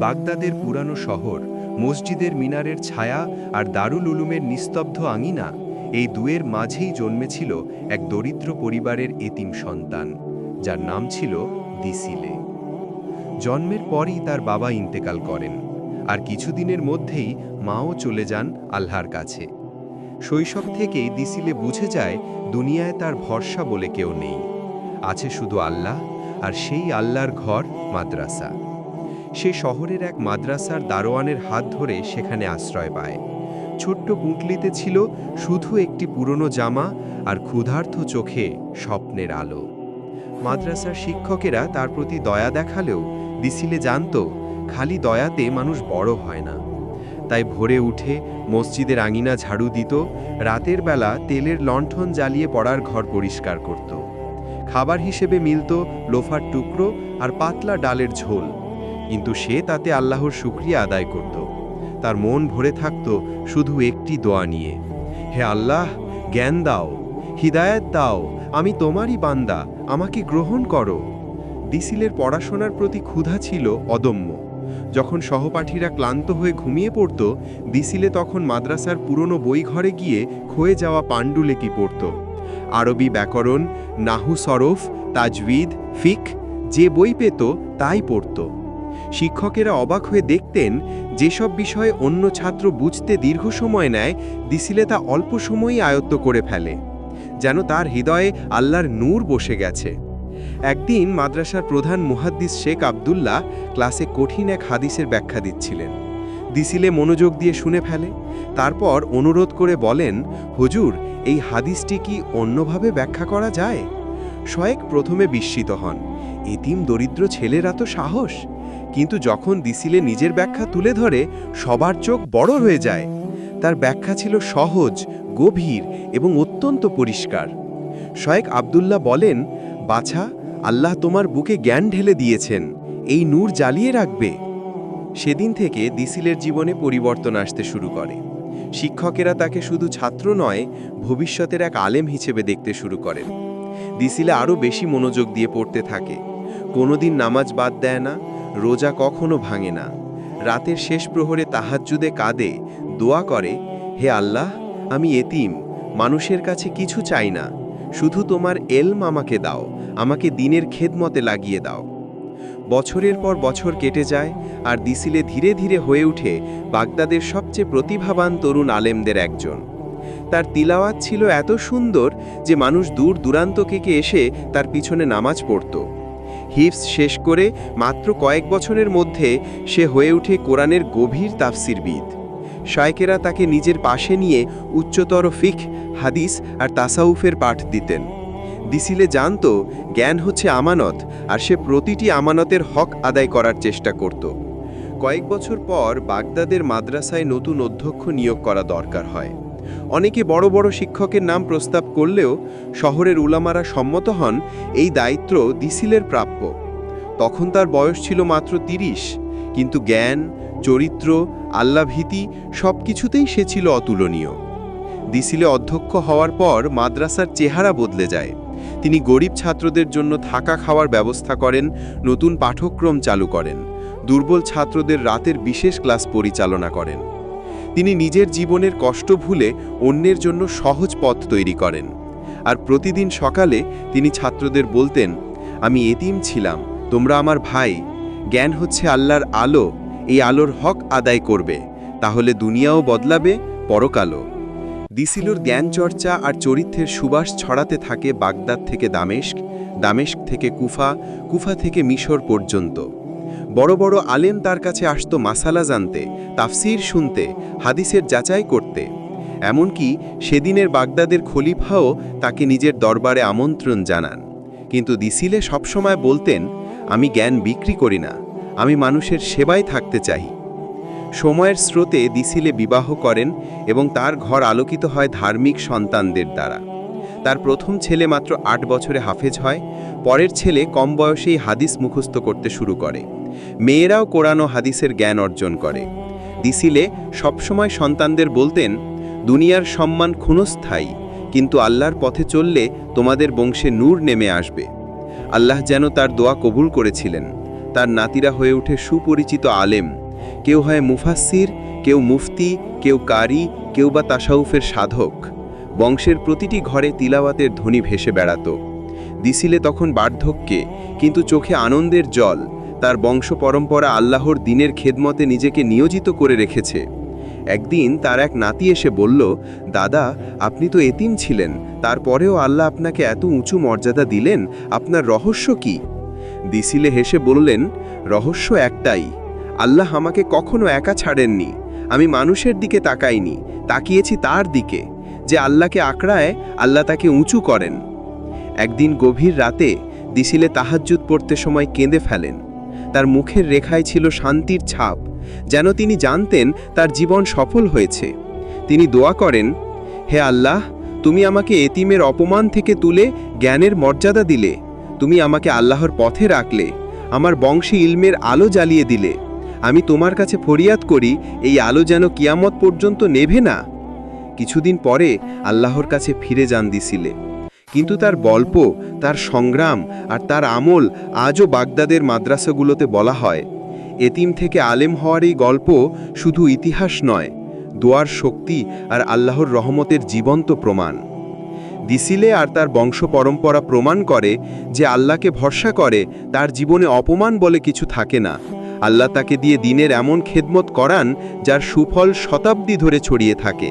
বাগদাদের পুরানো শহর, মসজিদের মিনারের ছায়া আর দারুল উলুমের নিস্তব্ধ আঙিনা, এই দুয়ের মাঝেই জন্মেছিল এক দরিদ্র পরিবারের এতিম সন্তান, যার নাম ছিল দিসিলে। জন্মের পরই তার বাবা ইন্তেকাল করেন, আর কিছুদিনের মধ্যেই মাও চলে যান আল্লাহর কাছে। শৈশব থেকেই দিসিলে বুঝে যায়, দুনিয়ায় তার ভরসা বলে কেউ নেই, আছে শুধু আল্লাহ আর সেই আল্লাহর ঘর মাদ্রাসা। সে শহরের এক মাদ্রাসার দারোয়ানের হাত ধরে সেখানে আশ্রয় পায়। ছোট্ট পুঁটলিতে ছিল শুধু একটি পুরনো জামা আর ক্ষুধার্ত চোখে স্বপ্নের আলো। মাদ্রাসার শিক্ষকেরা তার প্রতি দয়া দেখালেও দিসিলে জানত, খালি দয়াতে মানুষ বড় হয় না। তাই ভোরে উঠে মসজিদের আঙিনা ঝাড়ু দিত, রাতের বেলা তেলের লণ্ঠন জ্বালিয়ে পড়ার ঘর পরিষ্কার করত। খাবার হিসেবে মিলত লোফার টুকরো আর পাতলা ডালের ঝোল। কিন্তু সে তাতে আল্লাহর শুক্রিয়া আদায় করত। তার মন ভরে থাকত শুধু একটি দোয়া নিয়ে। হে আল্লাহ, জ্ঞান দাও, হিদায়াত দাও, আমি তোমারই বান্দা, আমাকে গ্রহণ করো। দিসিলের পড়াশোনার প্রতি ক্ষুধা ছিল অদম্য। যখন সহপাঠীরা ক্লান্ত হয়ে ঘুমিয়ে পড়ত, দিসিলে তখন মাদ্রাসার পুরনো বই ঘরে গিয়ে ক্ষয়ে যাওয়া পাণ্ডুলেকি পড়ত। আরবি ব্যাকরণ, নাহু সরফ, তাজবিদ, ফিক, যে বই পেত, তাই পড়ত। শিক্ষকেরা অবাক হয়ে দেখতেন, যেসব বিষয়ে অন্য ছাত্র বুঝতে দীর্ঘ সময় নেয়, দিসিলে তা অল্প সময়ই আয়ত্ত করে ফেলে, যেন তার হৃদয়ে আল্লাহর নূর বসে গেছে। একদিন মাদ্রাসার প্রধান মুহাদ্দিস শেখ আবদুল্লাহ ক্লাসে কঠিন এক হাদিসের ব্যাখ্যা দিচ্ছিলেন। দিসিলে মনোযোগ দিয়ে শুনে ফেলে, তারপর অনুরোধ করে বলেন, হুজুর, এই হাদিসটি কি অন্যভাবে ব্যাখ্যা করা যায়? শয়েক প্রথমে বিস্মিত হন, এতিম দরিদ্র ছেলেরা তো সাহস কিন্তু যখন দিসিলে নিজের ব্যাখ্যা তুলে ধরে, সবার চোখ বড় হয়ে যায়। তার ব্যাখ্যা ছিল সহজ, গভীর এবং অত্যন্ত পরিষ্কার। শয়েক আবদুল্লাহ বলেন, বাছা, আল্লাহ তোমার বুকে জ্ঞান ঢেলে দিয়েছেন, এই নূর জ্বালিয়ে রাখবে। সেদিন থেকে দিসিলের জীবনে পরিবর্তন আসতে শুরু করে। শিক্ষকেরা তাকে শুধু ছাত্র নয়, ভবিষ্যতের এক আলেম হিসেবে দেখতে শুরু করেন। দিসিলে আরও বেশি মনোযোগ দিয়ে পড়তে থাকে। কোনোদিন নামাজ বাদ দেয় না রোজা কখনো ভাঙে না। রাতের শেষ প্রহরে তাহাজ্জুদে কাঁদে, দোয়া করে, হে আল্লাহ, আমি এতিম, মানুষের কাছে কিছু চাই না, শুধু তোমার এলম আমাকে দাও, আমাকে দিনের খেদমতে লাগিয়ে দাও। বছরের পর বছর কেটে যায়, আর দিসিলে ধীরে ধীরে হয়ে উঠে বাগদাদের সবচেয়ে প্রতিভাবান তরুণ আলেমদের একজন। তার তিলাওয়াত ছিল এত সুন্দর যে মানুষ দূর দূরান্ত থেকে এসে তার পিছনে নামাজ পড়ত। হিফস শেষ করে মাত্র কয়েক বছরের মধ্যে সে হয়ে ওঠে কোরআনের গভীর তাফসিরবিদ। শায়কেরা তাকে নিজের পাশে নিয়ে উচ্চতর ফিক, হাদিস আর তাসাউফের পাঠ দিতেন। দিসিলে জানত, জ্ঞান হচ্ছে আমানত আর সে প্রতিটি আমানতের হক আদায় করার চেষ্টা করত। কয়েক বছর পর বাগদাদের মাদ্রাসায় নতুন অধ্যক্ষ নিয়োগ করা দরকার হয়। অনেকে বড় বড় শিক্ষকের নাম প্রস্তাব করলেও শহরের উলামারা সম্মত হন এই দায়িত্ব দিসিলের প্রাপ্য। তখন তার বয়স ছিল মাত্র তিরিশ, কিন্তু জ্ঞান, চরিত্র, আল্লাভীতি সব কিছুতেই সে ছিল অতুলনীয়। দিসিলে অধ্যক্ষ হওয়ার পর মাদ্রাসার চেহারা বদলে যায়। তিনি গরিব ছাত্রদের জন্য থাকা খাওয়ার ব্যবস্থা করেন, নতুন পাঠ্যক্রম চালু করেন, দুর্বল ছাত্রদের রাতের বিশেষ ক্লাস পরিচালনা করেন। তিনি নিজের জীবনের কষ্ট ভুলে অন্যের জন্য সহজ পথ তৈরি করেন। আর প্রতিদিন সকালে তিনি ছাত্রদের বলতেন, আমি এতিম ছিলাম, তোমরা আমার ভাই। জ্ঞান হচ্ছে আল্লাহর আলো, এই আলোর হক আদায় করবে। তাহলে দুনিয়াও বদলাবে, পরকালও। দিসিলুর জ্ঞান চর্চা আর চরিত্রের সুবাস ছড়াতে থাকে বাগদাদ থেকে দামেস্ক দামেস্ক থেকে কুফা কুফা থেকে মিশর পর্যন্ত। বড় বড় আলেম তার কাছে আসতো মাসালা জানতে, তাফসির শুনতে, হাদিসের যাচাই করতে। এমনকি সেদিনের বাগদাদের খলিফাও তাকে নিজের দরবারে আমন্ত্রণ জানান। কিন্তু দিসিলে সবসময় বলতেন, আমি জ্ঞান বিক্রি করি না, আমি মানুষের সেবায় থাকতে চাই। সময়ের স্রোতে দিসিলে বিবাহ করেন এবং তার ঘর আলোকিত হয় ধার্মিক সন্তানদের দ্বারা। তার প্রথম ছেলে মাত্র আট বছরে হাফেজ হয়, পরের ছেলে কম বয়সেই হাদিস মুখস্থ করতে শুরু করে। মেয়েরাও কোরআন ও হাদিসের জ্ঞান অর্জন করে। দিসিলে সবসময় সন্তানদের বলতেন, দুনিয়ার সম্মান ক্ষণস্থায়ী, কিন্তু আল্লাহর পথে চললে তোমাদের বংশে নূর নেমে আসবে। আল্লাহ যেন তার দোয়া কবুল করেছিলেন। তার নাতিরা হয়ে ওঠে সুপরিচিত আলেম। কেউ হয় মুফাসির কেউ মুফতি, কেউ কারি, কেউ বা তাসাউফের সাধক। বংশের প্রতিটি ঘরে তিলাওয়াতের ধ্বনি ভেসে বেড়াত। দিসিলে তখন বার্ধক্যে, কিন্তু চোখে আনন্দের জল তার বংশ পরম্পরা আল্লাহর দিনের খেদমতে নিজেকে নিয়োজিত করে রেখেছে। একদিন তার এক নাতি এসে বলল, দাদা, আপনি তো এতিম ছিলেন, তারপরেও আল্লাহ আপনাকে এত উঁচু মর্যাদা দিলেন, আপনার রহস্য কি? দিসিলে হেসে বললেন, রহস্য একটাই, আল্লাহ আমাকে কখনো একা ছাড়েননি, আমি মানুষের দিকে তাকাইনি, তাকিয়েছি তার দিকে, যে আল্লাহকে আঁকড়ায়, আল্লাহ তাকে উঁচু করেন। একদিন গভীর রাতে দিসিলে তাহাজ্জুদ পড়তে সময় কেঁদে ফেলেন। তার মুখের রেখায় ছিল শান্তির ছাপ, যেন তিনি জানতেন তার জীবন সফল হয়েছে। তিনি দোয়া করেন, হে আল্লাহ, তুমি আমাকে এতিমের অপমান থেকে তুলে জ্ঞানের মর্যাদা দিলে। তুমি আমাকে আল্লাহর পথে রাখলে, আমার বংশে ইলমের আলো জ্বালিয়ে দিলে। আমি তোমার কাছে ফরিয়াদ করি, এই আলো যেন কিয়ামত পর্যন্ত নেভে না। কিছুদিন পরে আল্লাহর কাছে ফিরে যান দিছিলে কিন্তু তার গল্প, তার সংগ্রাম আর তার আমল আজও বাগদাদের মাদ্রাসাগুলোতে বলা হয়। এতিম থেকে আলেম হওয়ার এই গল্প শুধু ইতিহাস নয়, দোয়ার শক্তি আর আল্লাহর রহমতের জীবন্ত প্রমাণ। দিসিলে আর তার বংশ পরম্পরা প্রমাণ করে যে আল্লাহকে ভরসা করে তার জীবনে অপমান বলে কিছু থাকে না। আল্লাহ তাকে দিয়ে দিনের এমন খেদমত করান যার সুফল শতাব্দী ধরে ছড়িয়ে থাকে।